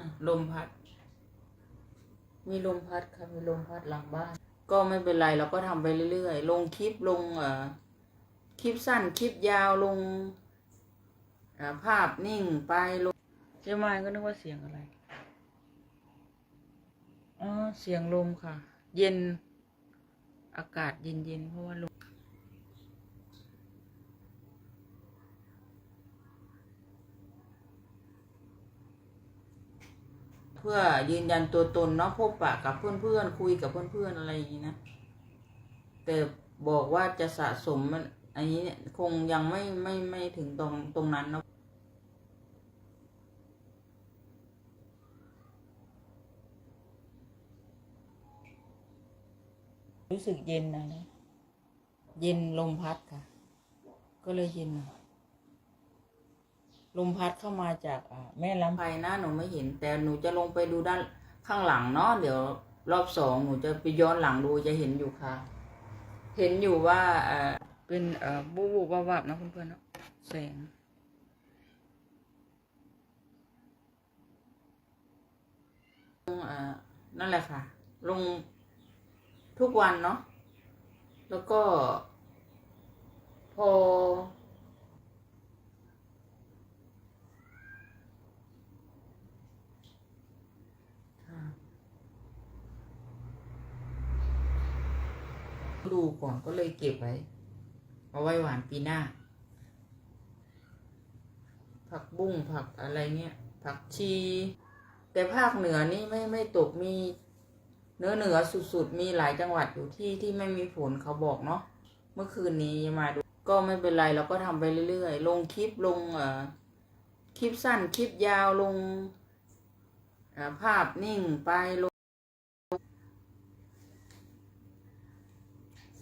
น่ะลมพัด มีลมพัดค่ะ มีลมพัดหลังบ้าน ก็ไม่เป็นไรเราก็ทำไปเรื่อยๆ ลงคลิปลงเอ่อคลิปสั้นคลิปยาวลงเอ่อภาพนิ่งไปลงเจ๊ไม้ก็นึกว่าเสียงอะไร อ๋อ เสียงลมค่ะ เย็น อากาศเย็นๆ เพราะว่าลม เพื่อยืนยันตัวตนเนาะพบปะกับเพื่อนๆคุยกับเพื่อนๆอะไรอย่างนี้นะ แต่บอกว่าจะสะสมมันอันนี้เนี่ยคงยังไม่ไม่ไม่ถึงตรงตรงนั้นเนาะรู้สึกเย็นนะเย็นลมพัดค่ะ ก็เลยเย็นหน่อย ลมพัดเข้ามาจากอ่าแม่ลำไพนะหนูไม่เห็น แต่หนูจะลงไปดูด้านข้างหลังเนาะเดี๋ยวรอบสองหนูจะไปย้อนหลังดูจะเห็นอยู่ค่ะ เห็นอยู่ว่าเออเป็นเอ่อบูบูบวับๆนะเพื่อนๆเนาะแสงลงเอ่อนั่นแหละค่ะ ลงทุกวันเนาะแล้วก็ พอ ดูก่อนก็เลยเก็บไว้ เอาไว้หวานปีหน้า ผักบุ้งผักอะไรเงี้ย ผักชี แต่ภาคเหนือนี่ไม่ไม่ตกมีเนื้อเหนือสุดๆ มีหลายจังหวัดอยู่ที่ที่ไม่มีฝนเขาบอกเนาะเมื่อคืนนี้มาดู ก็ไม่เป็นไรเราก็ทำไปเรื่อยๆ ลงคลิปลงเอ่อคลิปสั้นคลิปยาวลงอ่อภาพนิ่งไปลง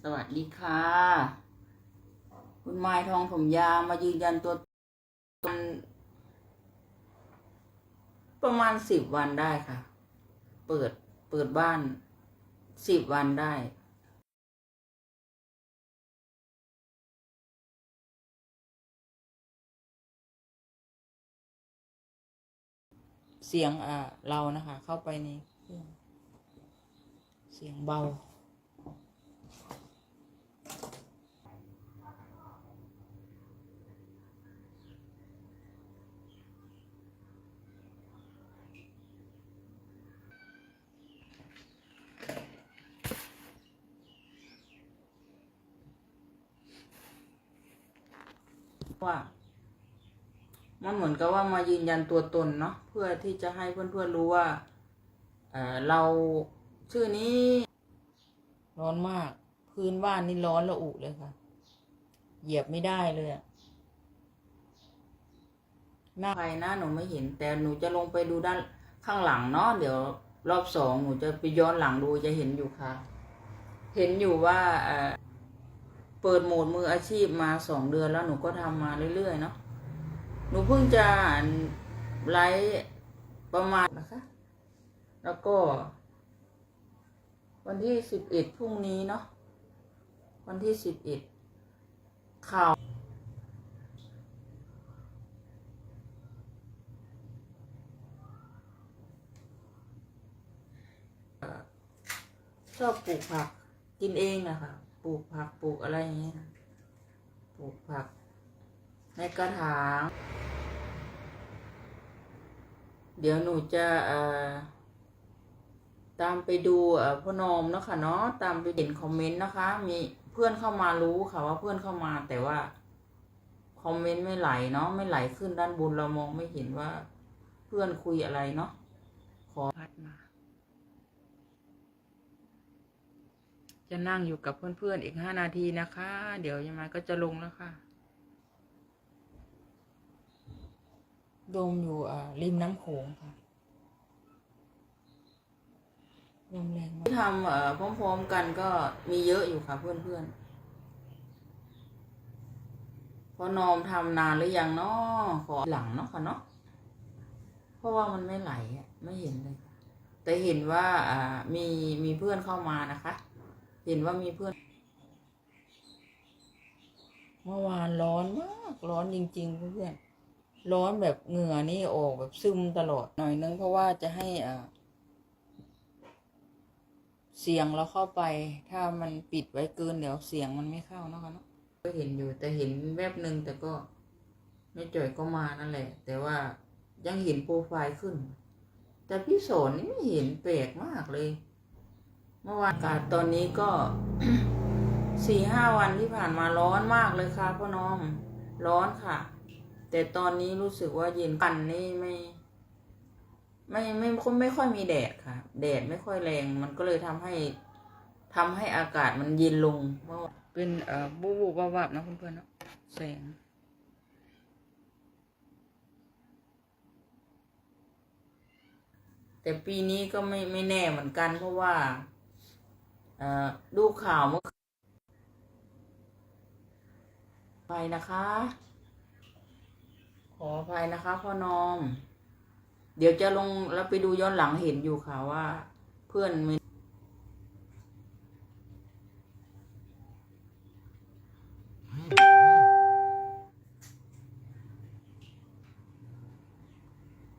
สวัส ดีค่ะ คุณไม้ทองผมยาวมายืนยันตัวตนประมาณสิบวันได้ค่ะ เปิดเปิดบ้านสิบวันได้ เสียงอ่าเรานะคะ เข้าไปในเครื่องเสียงเบา ว่า มันเหมือนกับว่ามายืนยันตัวตนเนาะเพื่อที่จะให้เพื่อนๆรู้ว่าเออเราชื่อนี้ ร้อนมาก พื้นบ้านนี่ร้อนระอุเลยค่ะ เหยียบไม่ได้เลยอะหน้าใครน้าหนูไม่เห็น แต่หนูจะลงไปดูด้านข้างหลังเนาะเดี๋ยวรอบสองหนูจะไปย้อนหลังดูจะเห็นอยู่ค่ะ เห็นอยู่ว่าเออ เปิดโหมดมืออาชีพมาสองเดือนแล้วหนูก็ทำมาเรื่อยๆเนาะหนูเพิ่งจะไลฟ์ประมาณนะคะแล้วก็ วันที่สิบเอ็ดพรุ่งนี้เนาะวันที่สิบเอ็ดข่าวชอบปลูกผักกินเองนะคะ ปลูกผักปลูกอะไรอย่างเงี้ยปลูกผัก ในกระถาง เดี๋ยวหนูจะตามไปดูพ่อนอมเนาะค่ะเนาะตามไปเห็นคอมเมนต์นะคะ มีเพื่อนเข้ามารู้ค่ะว่าเพื่อนเข้ามาแต่ว่าคอมเมนต์ไม่ไหลเนาะไม่ไหลขึ้นด้านบนเรามองไม่เห็นว่า เพื่อนคุยอะไรเนาะขอพัดมา จะนั่งอยู่กับเพื่อนๆอีกห้านาทีนะคะ เดี๋ยวยังไงก็จะลงแล้วค่ะโดมอยู่อ่าริมน้ำโขงค่ะลมแรงมากที่ทำเอ่อพร้อมๆกันก็มีเยอะอยู่ค่ะเพื่อนๆเพอนอมทำนานหรือยังเนาะขอหลังเนาะค่ะเนาะเพราะว่ามันไม่ไหลอะไม่เห็นเลยค่ะแต่เห็นว่าอ่ามีมีเพื่อนเข้ามานะคะ เห็นว่ามีเพื่อน เมื่อวานร้อนมาก ร้อนจริงๆเพื่อนร้อนแบบเหงื่อนี่ออกแบบซึมตลอดหน่อยนึงเพราะว่าจะให้อ่าเสียงเราเข้าไป ถ้ามันปิดไว้เกินเดี๋ยวเสียงมันไม่เข้านะคะเนาะก็เห็นอยู่แต่เห็นแวบหนึ่งแต่ก็ไม่จ่อยก็มานั่นแหละ แต่ว่ายังเห็นโปรไฟล์ขึ้น แต่พี่สอนนี่ไม่เห็นแปลกมากเลย มื่อวานอากาศตอนนี้ก็สี่ห้าวันที่ผ่านมาร้อนมากเลยค่ะพ่อน้อมร้อนค่ะ แต่ตอนนี้รู้สึกว่าเย็นกันนี่ไม่ไม่ไม่ไม่ไม่ค่อยมีแดดค่ะ แดดไม่ค่อยแรง มันก็เลยทำให้ทำให้อากาศมันเย็นลงเมื่อวานเป็นเอ่อบูบูบาบับนะเพื่อนๆเนาะแสงแต่ปีนี้ก็ไม่ไม่แน่เหมือนกันเพราะว่าเอ่อ ดูข่าวเมื่อไปนะคะ ขออภัยนะคะพ่อนอม เดี๋ยวจะลงแล้วไปดูย้อนหลังเห็นอยู่ค่ะว่า เพื่อนมี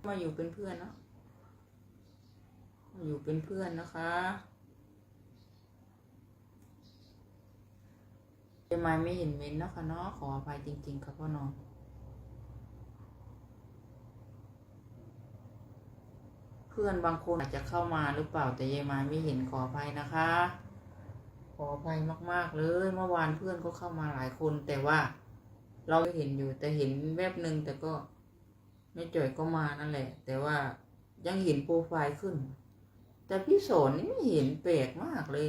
มาอยู่เป็นเพื่อนเนาะมาอยู่เป็นเพื่อนนะคะ เจมายไม่เห็นเม้นเนาะคะเนาะขออภัยจริง ๆ ค่ะพ่อน้อมเพื่อนบางคนอาจจะเข้ามาหรือเปล่าแต่ยายมายไม่เห็นขออภัยนะคะ ขออภัยมาก ๆ เลยเมื่อวานเพื่อนก็เข้ามาหลายคน แต่ว่า เราเห็นอยู่แต่เห็นแวบหนึ่งแต่ก็ไม่จ่อยก็มานั่นแหละ แต่ว่ายังเห็นโปรไฟล์ขึ้น แต่พี่สอนนี่ไม่เห็นแปลกมากเลย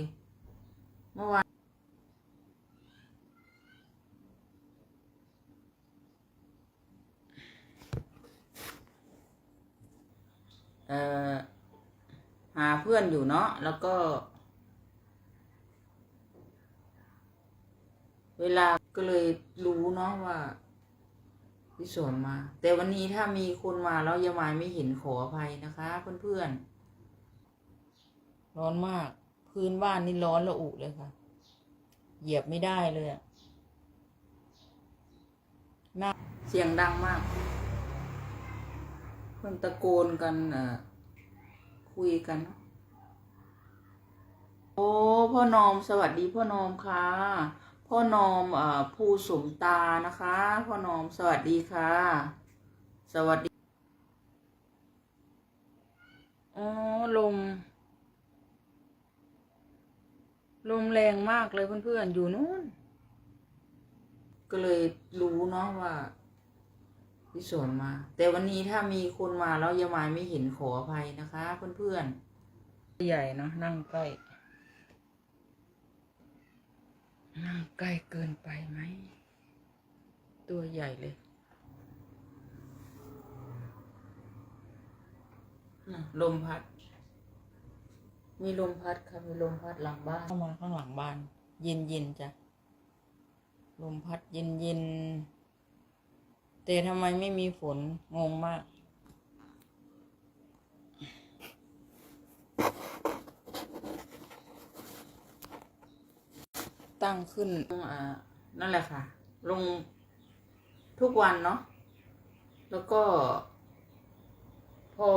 เมื่อวานเอ่อ หาเพื่อนอยู่เนาะแล้วก็ เวลาก็เลยรู้เนาะว่าพี่สอนมา แต่วันนี้ถ้ามีคนมาแล้วยามายไม่เห็นขออภัยนะคะเพื่อนๆร้อนมาก พื้นบ้านนี่ร้อนระอุเลยค่ะ เหยียบไม่ได้เลยอะเสียงดังมาก เพื่อนตะโกนกันอ่อคุยกัน โอ้พ่อนอมสวัสดีพ่อนอมค่ะ พ่อนอมอ่อภูสมตานะคะ พ่อนอมสวัสดีค่ะ สวัสดีอ๋อลมลมแรงมากเลยเพื่อนๆอยู่นู้น ก็เลยรู้เนาะว่า พี่สวนมา แต่วันนี้ถ้ามีคนมาแล้วยามายไม่เห็นขออภัยนะคะ เพื่อนๆใหญ่เนาะนั่งใกล้นั่งใกล้เกินไปไหม ตัวใหญ่เลยลมพัด มีลมพัดค่ะ มีลมพัดหลังบ้าน เข้ามาข้างหลังบ้าน เย็นเย็นๆจ้ะ ลมพัดเย็นเย็นๆ แต่ทำไมไม่มีฝนงงมาก ตั้งขึ้นอ่านั่นแหละค่ะ ลงทุกวันเนาะแล้วก็ พอ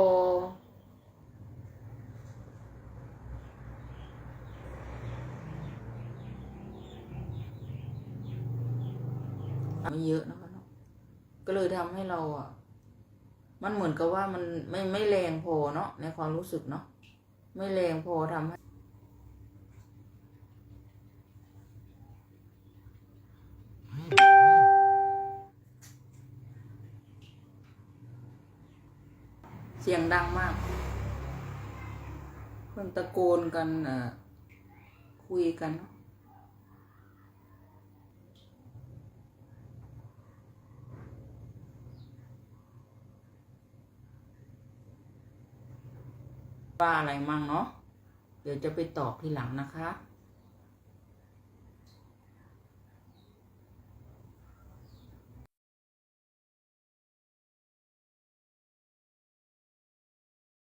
เยอะนะคะเนาะ ก็เลยทำให้เราอะ มันเหมือนกับว่ามันไม่ไม่แรงพอเนาะในความรู้สึกเนาะไม่แรงพอทำให้เสียงดังมากเพื่อนตะโกนกันอ่อคุยกันเนาะ ว่าอะไรมั่งเนาะเดี๋ยวจะไปตอบทีหลังนะคะ